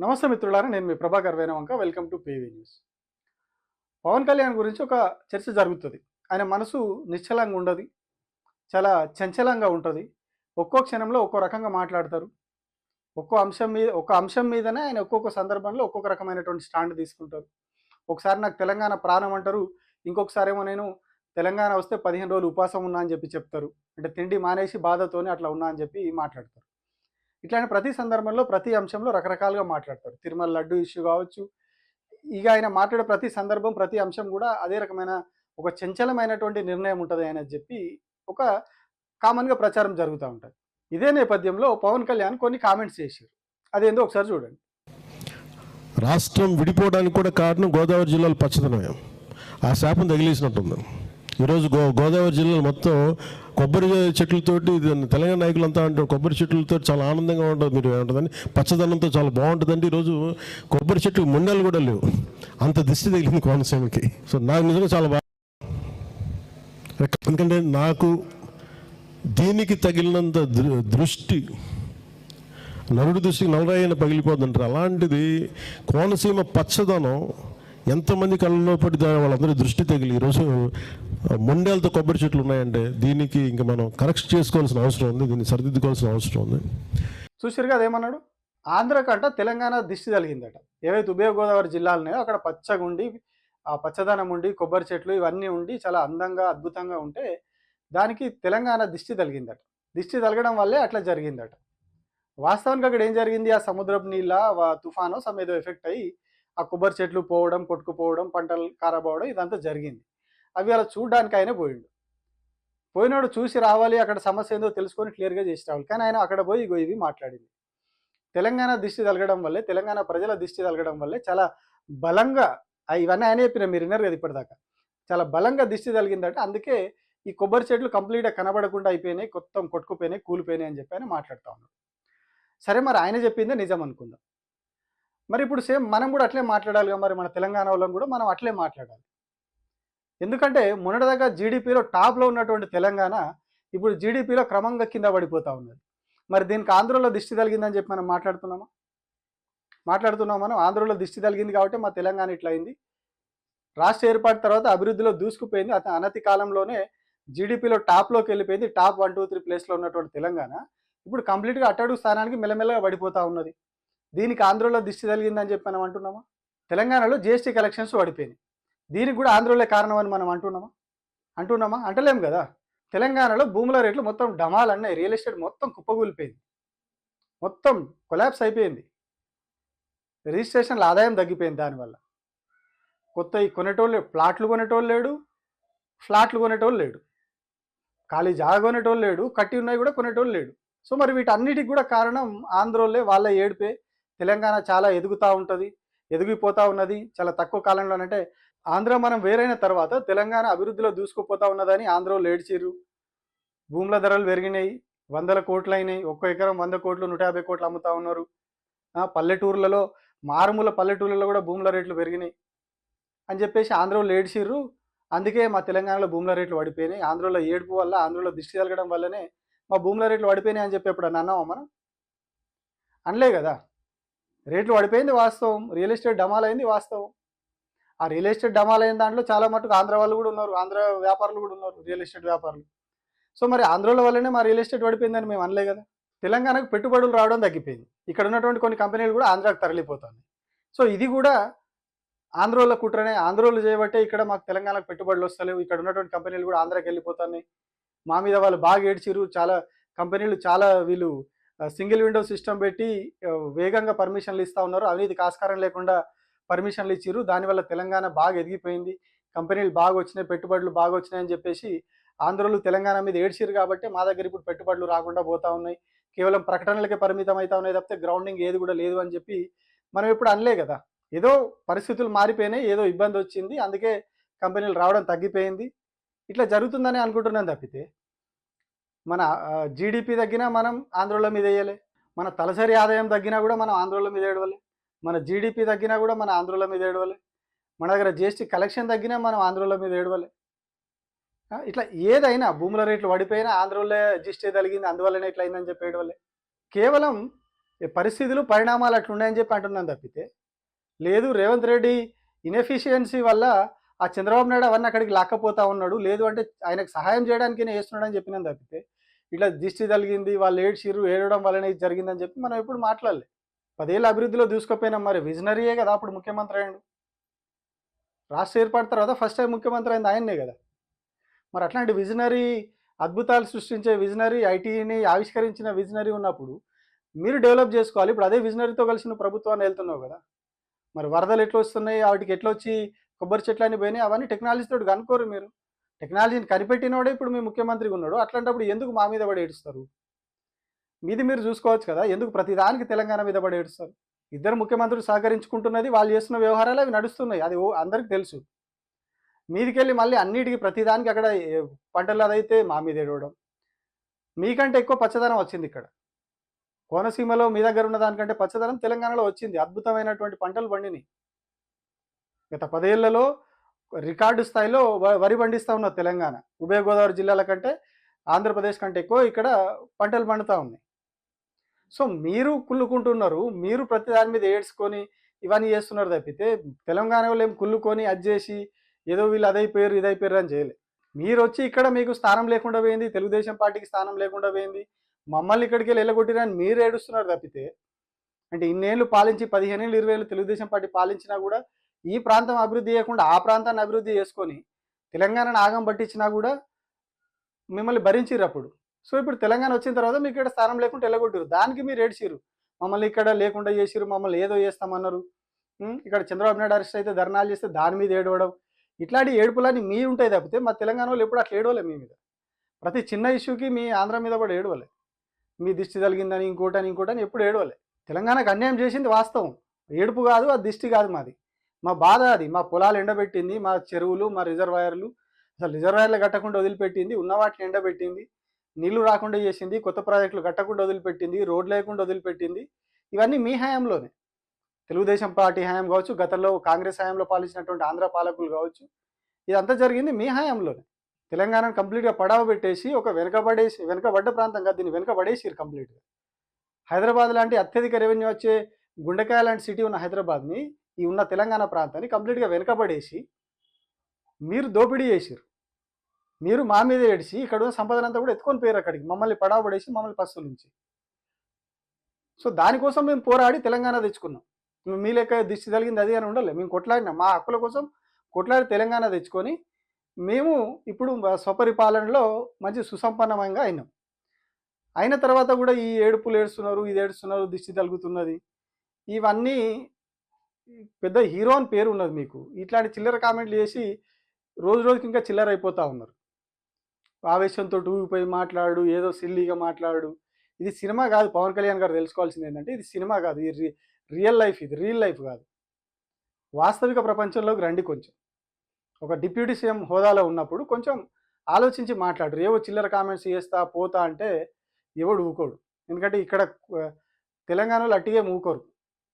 నమస్తే మిత్రులారా నేను మీ Prabhakar Venavanka. Welcome to P V news Pawan Kalyan గురించి ఒక చర్చ జరుగుతుంది. ఆయన మనసు నిశ్చలంగా ఉండదు చాలా చంచలంగా ఉంటుంది. ఒక్కో క్షణంలో ఒక్కో రకంగా మాట్లాడతారు. ఒక్కో అంశం మీద ఒక్క అంశం మీదనే ఆయన ఒక్కొక్క సందర్భంలో ఒక్కొక్క రకమైనటువంటి స్టాండ్ తీసుకుంటారు. ఒకసారి నాకు తెలంగాణ ప్రాణం అంటారు ఇంకొకసారి ఏమో నేను తెలంగాణ వస్తే పదిహేను రోజులు ఉపాసం ఉన్నా అని చెప్పి చెప్తారు. అంటే తిండి మానేసి బాధతోనే అట్లా ఉన్నా అని చెప్పి మాట్లాడతారు. ఇట్లాంటి ప్రతి సందర్భంలో ప్రతి అంశంలో రకరకాలుగా మాట్లాడతారు. తిరుమల లడ్డు ఇష్యూ కావచ్చు. ఇక ఆయన మాట్లాడే ప్రతి సందర్భం ప్రతి అంశం కూడా అదే రకమైన ఒక చంచలమైనటువంటి నిర్ణయం ఉంటుంది ఆయన చెప్పి ఒక కామన్గా ప్రచారం జరుగుతూ ఉంటుంది. ఇదే నేపథ్యంలో పవన్ కళ్యాణ్ కొన్ని కామెంట్స్ చేశారు. అదేందో ఒకసారి చూడండి. రాష్ట్రం విడిపోవడానికి కూడా కారణం గోదావరి జిల్లాలో పచ్చదనమే. ఆ శాపం తగిలేసినట్టుంది. ఈరోజు గో గోదావరి జిల్లాలో మొత్తం కొబ్బరి చెట్లతోటి ఇది తెలంగాణ నాయకులంతా అంటారు కొబ్బరి చెట్లతో చాలా ఆనందంగా ఉంటుంది మీరు ఏమంటుందని పచ్చదనంతో చాలా బాగుంటుందండి. ఈరోజు కొబ్బరి చెట్లు ముండలు కూడా లేవు. అంత దిష్టి తగిలింది కోనసీమకి. సో నాకు నిజంగా చాలా బాగా ఎందుకంటే నాకు దీనికి తగిలినంత దృష్టి నరుడి దృష్టికి నలరాయన పగిలిపోతుంటారు అలాంటిది కోనసీమ పచ్చదనం ఎంతమంది కళ్ళలో పడి వాళ్ళందరూ దృష్టి తగిలి. ఈరోజు ముండేలతో కొబ్బరి చెట్లు ఉన్నాయంటే దీనికి ఇంకా మనం కరెక్ట్ చేసుకోవాల్సిన అవసరం ఉంది దీన్ని సరిదిద్దుకోవాల్సిన అవసరం ఉంది. చూసారుగా అదేమన్నాడు ఆంధ్ర కంట తెలంగాణ దిష్టి తగిలిందట. ఏవైతే ఉభయ గోదావరి జిల్లాలు ఉన్నాయో అక్కడ పచ్చగుండి ఆ పచ్చదనం ఉండి కొబ్బరి చెట్లు ఇవన్నీ ఉండి చాలా అందంగా అద్భుతంగా ఉంటే దానికి తెలంగాణ దిష్టి తగిలిందట. దిష్టి తగలడం వల్లే అట్లా జరిగిందట. వాస్తవానికి అక్కడ ఏం జరిగింది? ఆ సముద్రపు నీళ్ళ తుఫాను సమ్ ఏదో ఎఫెక్ట్ అయ్యి ఆ కొబ్బరి చెట్లు పోవడం కొట్టుకుపోవడం పంటలు ఖరాబ్ ఇదంతా జరిగింది. అవి అలా చూడడానికి ఆయన పోయిండు. పోయినాడు చూసి రావాలి అక్కడ సమస్య ఏందో తెలుసుకొని క్లియర్గా చేసి రావాలి. కానీ ఆయన అక్కడ పోయి ఇగో ఇవి మాట్లాడింది. తెలంగాణ దిష్టి తలగడం వల్లే తెలంగాణ ప్రజల దిష్టి తలగడం వల్లే చాలా బలంగా ఇవన్నీ ఆయన చెప్పిన మీరు విన్నారు కదా ఇప్పటిదాకా. చాలా బలంగా దిష్టి తలిగిందంటే. అందుకే ఈ కొబ్బరి చెట్లు కంప్లీట్గా కనబడకుండా అయిపోయినాయి కొత్త కొట్టుకుపోయినాయి కూలిపోయినాయి అని చెప్పి ఆయన మాట్లాడుతూ ఉన్నాడు. సరే మరి ఆయన చెప్పిందే నిజం అనుకుందాం. మరి ఇప్పుడు సేమ్ మనం కూడా అట్లే మాట్లాడాలి కదా మరి మన తెలంగాణ వాళ్ళం కూడా మనం అట్లే మాట్లాడాలి. ఎందుకంటే మొన్నటిదాకా జీడిపిలో టాప్లో ఉన్నటువంటి తెలంగాణ ఇప్పుడు జీడిపిలో క్రమంగా కింద పడిపోతూ ఉన్నది. మరి దీనికి ఆంధ్రలో దిష్టి తగిలిందని చెప్పి మనం మాట్లాడుతున్నామా? మాట్లాడుతున్నాం మనం? ఆంధ్రలో దిష్టి తగిలింది కాబట్టి మా తెలంగాణ ఇట్లా అయింది రాష్ట్ర ఏర్పాటు తర్వాత అభివృద్ధిలో దూసుకుపోయింది. అతను అనతి కాలంలోనే జీడిపిలో టాప్లోకి వెళ్ళిపోయింది. టాప్ వన్ టూ త్రీ ప్లేస్లో ఉన్నటువంటి తెలంగాణ. ఇప్పుడు కంప్లీట్గా అట్టడుగు స్థానానికి మెల్లమెల్లగా పడిపోతూ ఉన్నది. దీనికి ఆంధ్రలో దిష్టి తగిలిందని చెప్పి మనం అంటున్నామా? తెలంగాణలో జిఎస్టీ కలెక్షన్స్ పడిపోయినాయి. దీనికి కూడా ఆంధ్రలో కారణం అని మనం అంటున్నామా? అంటున్నామా? అంటలేం కదా? తెలంగాణలో భూముల రేట్లు మొత్తం డమాల్ అన్నాయి రియల్ ఎస్టేట్ మొత్తం కుప్పగూలిపోయింది మొత్తం కొలాప్స్ అయిపోయింది. రిజిస్ట్రేషన్ల ఆదాయం తగ్గిపోయింది దానివల్ల. కొత్త ఈ కొనేటోళ్ళు ప్లాట్లు కొనేటోళ్ళు లేడు. ఫ్లాట్లు కొనేటోళ్ళు లేడు. ఖాళీ జాగా కొనేటోళ్ళు లేడు. కట్టి ఉన్నాయి కూడా కొనేటోళ్ళు లేడు. సో మరి వీటన్నిటికి కూడా కారణం ఆంధ్రోళ్ళే. వాళ్ళ ఏడిపే తెలంగాణ చాలా ఎదుగుతూ ఉంటుంది ఎదిగిపోతూ ఉన్నది చాలా తక్కువ కాలంలోనంటే ఆంధ్ర మనం వేరైన తర్వాత తెలంగాణ అభివృద్ధిలో దూసుకుపోతా ఉన్నదని ఆంధ్రలో ఏడ్చిర్రు భూముల ధరలు పెరిగినాయి వందల కోట్లు అయినాయి ఒక్క ఎకరం వంద కోట్లు నూట యాభై కోట్లు అమ్ముతా ఉన్నారు. పల్లెటూర్లలో మారుమూల పల్లెటూర్లలో కూడా భూముల రేట్లు పెరిగినాయి అని చెప్పేసి ఆంధ్రలో ఏడ్చిర్రు అందుకే మా తెలంగాణలో భూముల రేట్లు పడిపోయినాయి. ఆంధ్రలో ఏడుపు వల్ల ఆంధ్రలో దిష్టి తగలడం వల్లనే మా భూముల రేట్లు పడిపోయినాయి అని చెప్పి ఎప్పుడన్నా అన్నామా మనం? అనలే కదా? రేట్లు పడిపోయింది వాస్తవం. రియల్ ఎస్టేట్ డమాల్ అయింది వాస్తవం. ఆ రియల్ ఎస్టేట్ డమాల్ అయిన దాంట్లో చాలా మటుకు ఆంధ్ర వాళ్ళు కూడా ఉన్నారు. ఆంధ్ర వ్యాపారులు కూడా ఉన్నారు రియల్ ఎస్టేట్ వ్యాపారులు. సో మరి ఆంధ్రలో వల్లనే మా రియల్ ఎస్టేట్ పడిపోయిందని మేము అనలే కదా. తెలంగాణకు పెట్టుబడులు రావడం తగ్గిపోయింది. ఇక్కడ ఉన్నటువంటి కొన్ని కంపెనీలు కూడా ఆంధ్రాకు తరలిపోతుంది సో ఇది కూడా ఆంధ్రోళ్ళ కుట్రనే. ఆంధ్రోళ్ళు చేయబట్టే ఇక్కడ మాకు తెలంగాణకు పెట్టుబడులు వస్తలేవు. ఇక్కడ ఉన్నటువంటి కంపెనీలు కూడా ఆంధ్రాకి వెళ్ళిపోతున్నాయి. మా మీద వాళ్ళు బాగా ఏడ్చిరు చాలా కంపెనీలు చాలా వీళ్ళు సింగిల్ విండో సిస్టమ్ పెట్టి వేగంగా పర్మిషన్లు ఇస్తూ ఉన్నారు. అవినీతి ఆస్కారం లేకుండా పర్మిషన్లు ఇచ్చిర్రు. దానివల్ల తెలంగాణ బాగా ఎదిగిపోయింది. కంపెనీలు బాగా వచ్చినాయి పెట్టుబడులు బాగా వచ్చినాయి అని చెప్పేసి ఆంధ్రలో తెలంగాణ మీద ఏడ్చిరు కాబట్టి మా దగ్గర ఇప్పుడు పెట్టుబడులు రాకుండా పోతా ఉన్నాయి. కేవలం ప్రకటనలకే పరిమితం అవుతా ఉన్నాయి తప్పితే గ్రౌండింగ్ ఏది కూడా లేదు అని చెప్పి మనం ఇప్పుడు అనలే కదా. ఏదో పరిస్థితులు మారిపోయినాయి ఏదో ఇబ్బంది వచ్చింది. అందుకే కంపెనీలు రావడం తగ్గిపోయింది. ఇట్లా జరుగుతుందని అనుకుంటున్నాను తప్పితే. మన జీడిపి తగ్గినా మనం ఆంధ్రలో మీద వేయలే. మన తలసరి ఆదాయం తగ్గినా కూడా మనం ఆంధ్రలో మీద ఏడవలే. మన జీడిపి తగ్గినా కూడా మన ఆంధ్రలో మీద ఏడవలే. మన దగ్గర జిఎస్టీ కలెక్షన్ తగ్గినా మనం ఆంధ్రలో మీద ఏడవలే. ఇట్లా ఏదైనా భూముల రేట్లు పడిపోయినా ఆంధ్రలో జిఎస్టీ తగిలింది అందువల్లనే ఇట్లా అయిందని చెప్పి ఏడవలే. కేవలం పరిస్థితులు పరిణామాలు అట్లున్నాయని చెప్పి అంటున్నాను తప్పితే లేదు రేవంత్ రెడ్డి ఇన్ఎఫిషియన్సీ వల్ల ఆ చంద్రబాబు నాయుడు అవన్నీ అక్కడికి లాక్కపోతా ఉన్నాడు. లేదు అంటే ఆయనకు సహాయం చేయడానికి వేస్తున్నాడని చెప్పినాను తప్పితే ఇట్లా దిష్టి తగిలింది వాళ్ళు ఏడ్చిర్రు ఏడవడం వల్లనే ఇది జరిగిందని చెప్పి మనం ఎప్పుడు మాట్లాడలే. పదేళ్ళ అభివృద్ధిలో దూసుకుపోయినాం మరి. విజనరీయే కదా అప్పుడు ముఖ్యమంత్రి అయ్యాడు. రాష్ట్ర ఏర్పాటు తర్వాత ఫస్ట్ టైం ముఖ్యమంత్రి అయింది ఆయన్నే కదా. మరి అట్లాంటి విజనరీ అద్భుతాలు సృష్టించే విజనరీ ఐటీని ఆవిష్కరించిన విజనరీ ఉన్నప్పుడు మీరు డెవలప్ చేసుకోవాలి. ఇప్పుడు అదే విజనరీతో కలిసి నువ్వు ప్రభుత్వాన్ని వెళ్తున్నావు కదా. మరి వరదలు ఎట్లా వస్తున్నాయి? వాటికి ఎట్లా వచ్చి కొబ్బరి చెట్లు అని పోయినాయి అవన్నీ టెక్నాలజీతో కనుక్కోరు మీరు. టెక్నాలజీని కనిపెట్టినోడే ఇప్పుడు మీ ముఖ్యమంత్రిగా ఉన్నాడు. అట్లాంటప్పుడు ఎందుకు మా మీద పడి ఏడుస్తారు? మీది మీరు చూసుకోవచ్చు కదా ఎందుకు ప్రతిదానికి తెలంగాణ మీద పడి ఏడుస్తారు? ఇద్దరు ముఖ్యమంత్రులు సహకరించుకుంటున్నది వాళ్ళు చేస్తున్న వ్యవహారాలు అవి నడుస్తున్నాయి. అది ఓ- అందరికీ తెలుసు. మీదికెళ్ళి మళ్ళీ అన్నిటికీ ప్రతిదానికి అక్కడ పంటలు అదైతే మా మీద ఏడవడం. మీకంటే ఎక్కువ పచ్చదనం వచ్చింది ఇక్కడ. కోనసీమలో మీ దగ్గర ఉన్న దానికంటే పచ్చదనం తెలంగాణలో వచ్చింది. అద్భుతమైనటువంటి పంటలు పండినాయి. గత పదేళ్ళలో రికార్డు స్థాయిలో వ- వరి పండిస్తూ ఉన్న తెలంగాణ. ఉభయ గోదావరి జిల్లాల కంటే ఆంధ్రప్రదేశ్ కంటే ఎక్కువ ఇక్కడ పంటలు పండుతూ ఉన్నాయి. సో మీరు కుళ్ళుకుంటున్నారు మీరు ప్రతి దాని మీద ఏడ్చుకొని ఇవన్నీ చేస్తున్నారు తప్పితే తెలంగాణ వాళ్ళు ఏం కుళ్ళుకొని అది చేసి ఏదో వీళ్ళు అదైపోయారు ఇదైపోయారు అని చేయలే. మీరు వచ్చి ఇక్కడ మీకు స్థానం లేకుండా పోయింది తెలుగుదేశం పార్టీకి స్థానం లేకుండా పోయింది మమ్మల్ని ఇక్కడికి వెళ్ళి వెళ్ళగొట్టిరని మీరు ఏడుస్తున్నారు తప్పితే అంటే ఇన్నేళ్ళు పాలించి పదిహేను ఏళ్ళు ఇరవై ఏళ్ళు తెలుగుదేశం పార్టీ పాలించినా కూడా ఈ ప్రాంతం అభివృద్ధి చేయకుండా ఆ ప్రాంతాన్ని అభివృద్ధి చేసుకొని తెలంగాణను ఆగం పట్టించినా కూడా మిమ్మల్ని భరించిర్రు అప్పుడు. సో ఇప్పుడు తెలంగాణ వచ్చిన తర్వాత మీకు ఇక్కడ స్థానం లేకుండా వెళ్ళగొట్టారు దానికి మీరు ఏడ్చిరు మమ్మల్ని ఇక్కడ లేకుండా చేసిరు మమ్మల్ని ఏదో చేస్తామన్నారు. ఇక్కడ చంద్రబాబు నాయుడు అరెస్ట్ అయితే ధర్నాలు చేస్తే దాని మీద ఏడవడం. ఇట్లాంటి ఏడుపులన్నీ మీ ఉంటాయి తప్పితే మా తెలంగాణ వాళ్ళు ఎప్పుడు అట్లా ఏడవలే మీ మీద. ప్రతి చిన్న ఇష్యూకి మీ ఆంధ్ర మీద కూడా ఏడవలే. మీ దిష్టి తగిలిందని ఇంకోటని ఇంకోటని ఎప్పుడు ఏడవలే. తెలంగాణకు అన్యాయం చేసింది వాస్తవం. ఏడుపు కాదు అది దిష్టి కాదు మాది. మా బాధ అది. మా పొలాలు ఎండబెట్టింది మా చెరువులు మా రిజర్వాయర్లు. అసలు రిజర్వాయర్లు కట్టకుండా వదిలిపెట్టింది ఉన్న వాటిని ఎండబెట్టింది. నీళ్ళు రాకుండా చేసింది కొత్త ప్రాజెక్టులు కట్టకుండా వదిలిపెట్టింది రోడ్లు లేకుండా వదిలిపెట్టింది. ఇవన్నీ మీ హయాంలోనే. తెలుగుదేశం పార్టీ హయాం కావచ్చు గతంలో కాంగ్రెస్ హయాంలో పాలించినటువంటి ఆంధ్ర పాలకులు కావచ్చు. ఇదంతా జరిగింది మీ హయాంలోనే. తెలంగాణను కంప్లీట్గా పడావ పెట్టేసి ఒక వెనకబడేసి వెనకబడ్డ ప్రాంతంగా దీన్ని వెనకబడేసిరు కంప్లీట్గా. హైదరాబాద్ లాంటి అత్యధిక రెవెన్యూ వచ్చే గుండెకాయ లాంటి సిటీ ఉన్న హైదరాబాద్ని ఈ ఉన్న తెలంగాణ ప్రాంతాన్ని కంప్లీట్గా వెనుకబడేసి మీరు దోపిడీ చేసిరు మీరు మా మీద ఏడిచి ఇక్కడ ఉన్న సంపదన అంతా కూడా ఎత్తుకొని పోయారు అక్కడికి. మమ్మల్ని పడావ మమ్మల్ని పస్తుల నుంచి సో దానికోసం మేము పోరాడి తెలంగాణ తెచ్చుకున్నాం. మీ లెక్క దిష్టి తగిలింది అది అని ఉండలే. మేము కొట్లాడినాం. మా హక్కుల కోసం కొట్లాడి తెలంగాణ తెచ్చుకొని మేము ఇప్పుడు స్వపరిపాలనలో మంచి సుసంపన్నమంగా అయినాం. అయిన తర్వాత కూడా ఈ ఏడుపులు ఏడుస్తున్నారు ఇది ఏడుస్తున్నారు దిష్టి తలుగుతున్నది ఇవన్నీ పెద్ద హీరో అని పేరు ఉన్నది మీకు. ఇట్లాంటి చిల్లర కామెంట్లు చేసి రోజు రోజుకి ఇంకా చిల్లర అయిపోతూ ఉన్నారు. ఆవేశంతో ఊగిపోయి మాట్లాడు ఏదో సిల్లీగా మాట్లాడు. ఇది సినిమా కాదు పవన్ కళ్యాణ్ గారు తెలుసుకోవాల్సింది ఏంటంటే ఇది సినిమా కాదు ఇది రి- రియల్ లైఫ్ ఇది రియల్ లైఫ్ కాదు. వాస్తవిక ప్రపంచంలోకి రండి కొంచెం. ఒక డిప్యూటీ సీఎం హోదాలో ఉన్నప్పుడు కొంచెం ఆలోచించి మాట్లాడరు ఏవో చిల్లర కామెంట్స్ చేస్తా పోతా అంటే ఎవడు ఊకోడు. ఎందుకంటే ఇక్కడ తెలంగాణలో అట్టిగా ఊకోరు.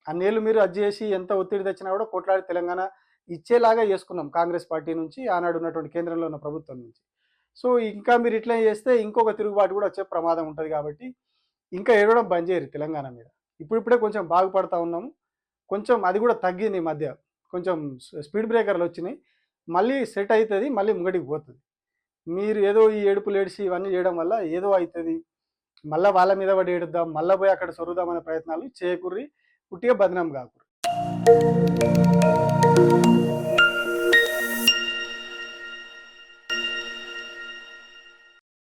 అన్నేళ్ళు మీరు అది చేసి ఎంత ఒత్తిడి తెచ్చినా కూడా కొట్లాడి తెలంగాణ ఇచ్చేలాగా చేసుకున్నాం కాంగ్రెస్ పార్టీ నుంచి ఆనాడు ఉన్నటువంటి కేంద్రంలో ఉన్న ప్రభుత్వం నుంచి. సో ఇంకా మీరు ఇట్లా చేస్తే ఇంకొక తిరుగుబాటు కూడా వచ్చే ప్రమాదం ఉంటుంది కాబట్టి ఇంకా ఏడవడం బంద్ చేయరు తెలంగాణ మీద. ఇప్పుడిప్పుడే కొంచెం బాగుపడతా ఉన్నాము. కొంచెం అది కూడా తగ్గింది ఈ మధ్య. కొంచెం స్పీడ్ బ్రేకర్లు వచ్చినాయి. మళ్ళీ సెట్ అవుతుంది మళ్ళీ ముంగడికి పోతుంది. మీరు ఏదో ఈ ఏడుపులు ఏడిసి ఇవన్నీ చేయడం వల్ల ఏదో అవుతుంది మళ్ళీ వాళ్ళ మీద పడి ఏడుద్దాం మళ్ళీ పోయి అక్కడ సొరుగుదామనే అనే ప్రయత్నాలు చేయకుర్రి कुटिया बदनाम गाकुर